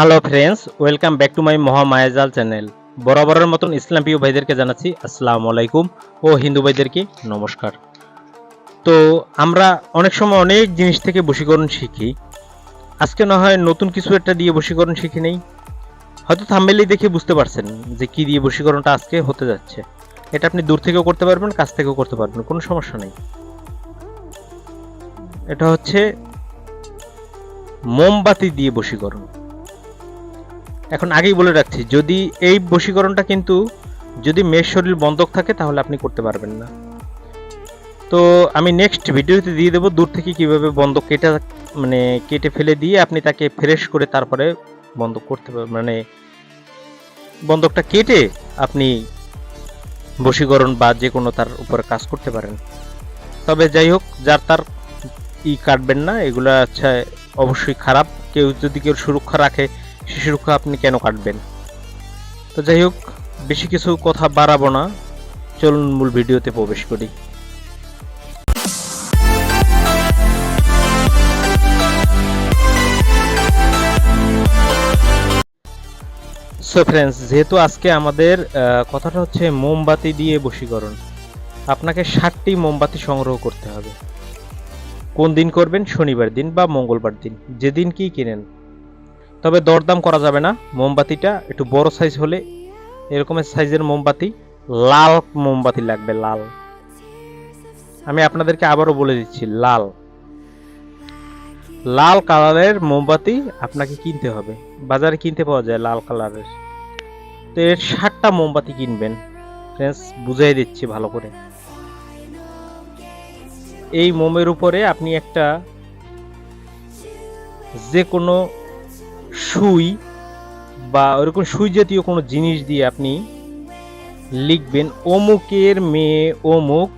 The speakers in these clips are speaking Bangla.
Hello friends welcome back to my Mahamayajal channel বরাবরের মতন ইসলাম প্রিয় ভাইদেরকে জানাচ্ছি আসসালামু আলাইকুম ও হিন্দু ভাইদেরকে নমস্কার। তো আমরা অনেক সময় অনেক জিনিস থেকে বশীকরণ শিখি। আজকে না হয় নতুন কিছু একটা দিয়ে বশীকরণ শিখি নেই। হয়তো থাম্বেলি দেখে বুঝতে পারছেন যে কি দিয়ে বশীকরণটা আজকে হতে যাচ্ছে। এটা আপনি দূর থেকেও করতে পারবেন, কাছ থেকেও করতে পারবেন, কোনো সমস্যা নেই। এটা হচ্ছে মোমবাতি দিয়ে বশীকরণ। এখন আগেই বলে রাখছি, যদি এই বশীকরণটা কিন্তু যদি মেয়ের শরীর বন্ধক থাকে, তাহলে আপনি করতে পারবেন না। তো আমি নেক্সট ভিডিওতে দিয়ে দেবো দূর থেকে কীভাবে বন্ধক কেটে মানে কেটে ফেলে দিয়ে আপনি তাকে ফ্রেশ করে তারপরে বন্ধক করতে পারবেন মানে বন্ধকটা কেটে আপনি বশীকরণ বা যে কোনো তার উপরে কাজ করতে পারেন। তবে যাই হোক, যার তার ই কাটবেন না, এগুলো আচ্ছা অবশ্যই খারাপ। কেউ যদি কেউ সুরক্ষা রাখে সে সুরক্ষা আপনি কেন কাটবেন? তো যাই হোক, বেশি কিছু কথা বাড়াবো না। চলুন মূল ভিডিওতে প্রবেশ করি। সো ফ্রেন্ডস যেহেতু আজকে আমাদের কথাটা হচ্ছে মোমবাতি দিয়ে বশীকরণ। আপনাকে ষাটটি মোমবাতি সংগ্রহ করতে হবে। কোন দিন করবেন? শনিবার দিন বা মঙ্গলবার দিন। যেদিন কি কিনেন। তবে দরদাম করা যাবে না। মোমবাতিটা একটু বড় সাইজ হলে এরকমের সাইজের মোমবাতি, লাল মোমবাতি লাগবে, লাল। আমি আপনাদেরকে আবারও বলে দিচ্ছি, লাল। লাল কালারের মোমবাতি আপনাকে কিনতে হবে। বাজারে কিনতে পাওয়া যায় লাল কালারের। তো এর ষাটটা মোমবাতি কিনবেন। ফ্রেন্ডস বুঝাই দিচ্ছি ভালো করে। এই মোমের উপরে আপনি একটা যে কোনো সুই বা ওরকম সুই জাতীয় কোনো জিনিস দিয়ে আপনি লিখবেন, অমুকের মেয়ে, অমুক,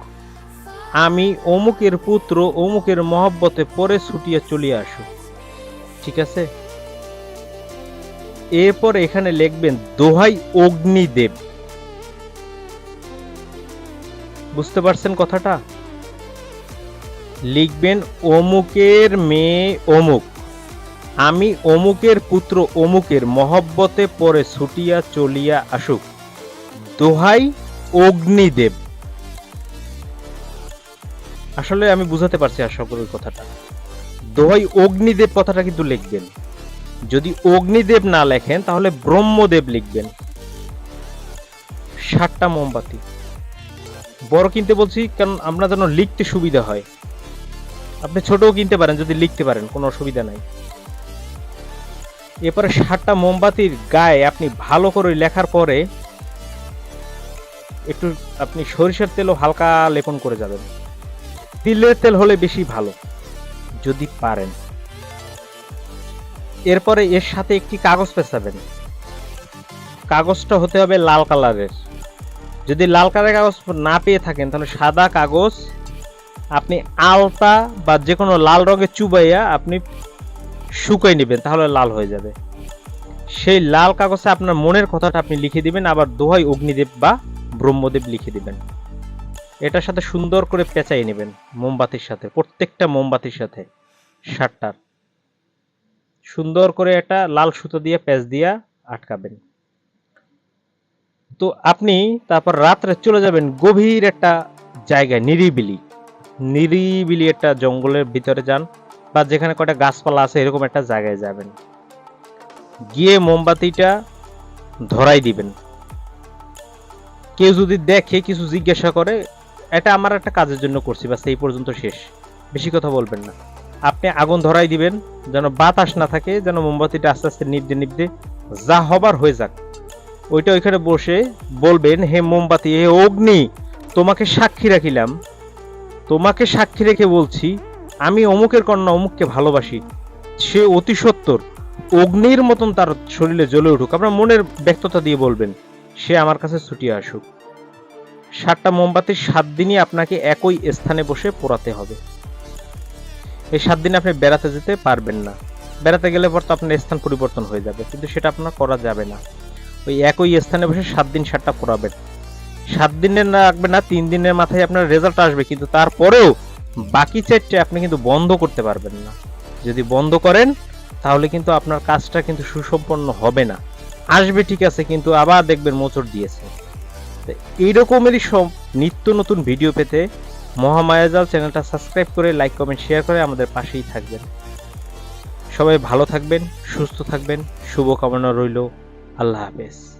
আমি অমুকের পুত্র, অমুকের মহব্বতে পরে ছুটিয়া চলে আসুক। ঠিক আছে? এরপর এখানে লিখবেন, দোহাই অগ্নিদেব। বুঝতে পারছেন কথাটা? লিখবেন, অমুকের মেয়ে, অমুক। আমি অমুকের পুত্র অমুকের মহব্বতে পরে ছুটিয়া চলিয়া আসুক। দোহাই অগ্নিদেব। আসলে আমি বুঝাতে পারছি আশা করি কথাটা। দোহাই অগ্নিদেব কথাটা কিন্তু লিখবেন। যদি অগ্নিদেব না লেখেন, তাহলে ব্রহ্মদেব লিখবেন। ষাটটা মোমবাতি। বড় কিনতে বলছি, কারণ আমরা যেন লিখতে সুবিধা হয়। আপনি ছোটও কিনতে পারেন, যদি লিখতে পারেন, কোনো অসুবিধা নাই। এরপরে ষাটটা মোমবাতির গায়ে আপনি ভালো করে লেখার পরে একটু আপনি সরিষার তেলও হালকা লেপন করে যাবেন। তিলের তেল হলে বেশি ভালো, যদি পারেন। এরপরে এর সাথে একটি কাগজ পেঁচাবেন। কাগজটা হতে হবে লাল কালারের। যদি লাল কালারের কাগজ না পেয়ে থাকেন, তাহলে সাদা কাগজ আপনি আলতা বা যে কোনো লাল রঙের চুবাইয়া আপনি শুকাই নেবেন, তাহলে লাল হয়ে যাবে। সেই লাল কাগজে আপনার মনের কথাটা আপনি লিখে দিবেন, আবার দোহাই অগ্নিদেব বা ব্রহ্মদেব লিখে দিবেন। এটার সাথে সুন্দর করে পেঁচাই নেবেন মোমবাতির সাথে, প্রত্যেকটা মোমবাতির সাথে সাতটার সুন্দর করে একটা লাল সুতো দিয়ে প্যাচ দিয়া আটকাবেন। তো আপনি তারপর রাত্রে চলে যাবেন গভীর একটা জায়গায়, নিরিবিলি। নিরিবিলি একটা জঙ্গলের ভিতরে যান। বা যেখানে কয়টা গাছপালা আছে, এরকম একটা জায়গায় যাবেন। গিয়ে মোমবাতিটা ধরাই দিবেন। কেউ যদি দেখে কিছু জিজ্ঞাসা করে, এটা আমার একটা কাজের জন্য করছি, বাস এই পর্যন্ত শেষ। বেশি কথা বলবেন না। আপনি আগুন ধরাই দিবেন, যেন বাতাস না থাকে, যেন মোমবাতিটা আস্তে আস্তে নিবতে নিবতে যা হবার হয়ে যাক। ওইটা ওইখানে বসে বলবেন, হে মোমবাতি, হে অগ্নি, তোমাকে সাক্ষী রাখিলাম। তোমাকে সাক্ষী রেখে বলছি আমি অমুকের কন্যা অমুককে ভালোবাসি। সে অতি সত্তর। অগ্নির মতন তার শরীরে জ্বলে উঠুক। আপনার মনের ব্যক্ততা দিয়ে বলবেন, সে আমার কাছে ছুটিয়ে আসুক। সাতটা মোমবাতির সাত দিনই আপনাকে একই স্থানে বসে পোড়াতে হবে। এই সাত দিনে আপনি বেড়াতে যেতে পারবেন না। বেড়াতে গেলে পর তো আপনার স্থান পরিবর্তন হয়ে যাবে, কিন্তু সেটা আপনার করা যাবে না। ওই একই স্থানে বসে সাত দিন সাতটা পোড়াবেন। সাত দিনের না রাখবে না, তিন দিনের মাথায় আপনার রেজাল্ট আসবে, কিন্তু তারপরেও বাকি চারটে আপনি কিন্তু বন্ধ করতে পারবেন না। যদি বন্ধ করেন, তাহলে কিন্তু আপনার কাজটা কিন্তু সুসম্পন্ন হবে না। আসবে ঠিক আছে, কিন্তু আবার দেখবেন মোচড় দিয়েছে। এইরকমেরই সব নিত্য নতুন ভিডিও পেতে মহামায়াজাল চ্যানেলটা সাবস্ক্রাইব করে, লাইক, কমেন্ট, শেয়ার করে আমাদের পাশেই থাকবেন। সবাই ভালো থাকবেন, সুস্থ থাকবেন, শুভকামনা রইল। আল্লাহ হাফেজ।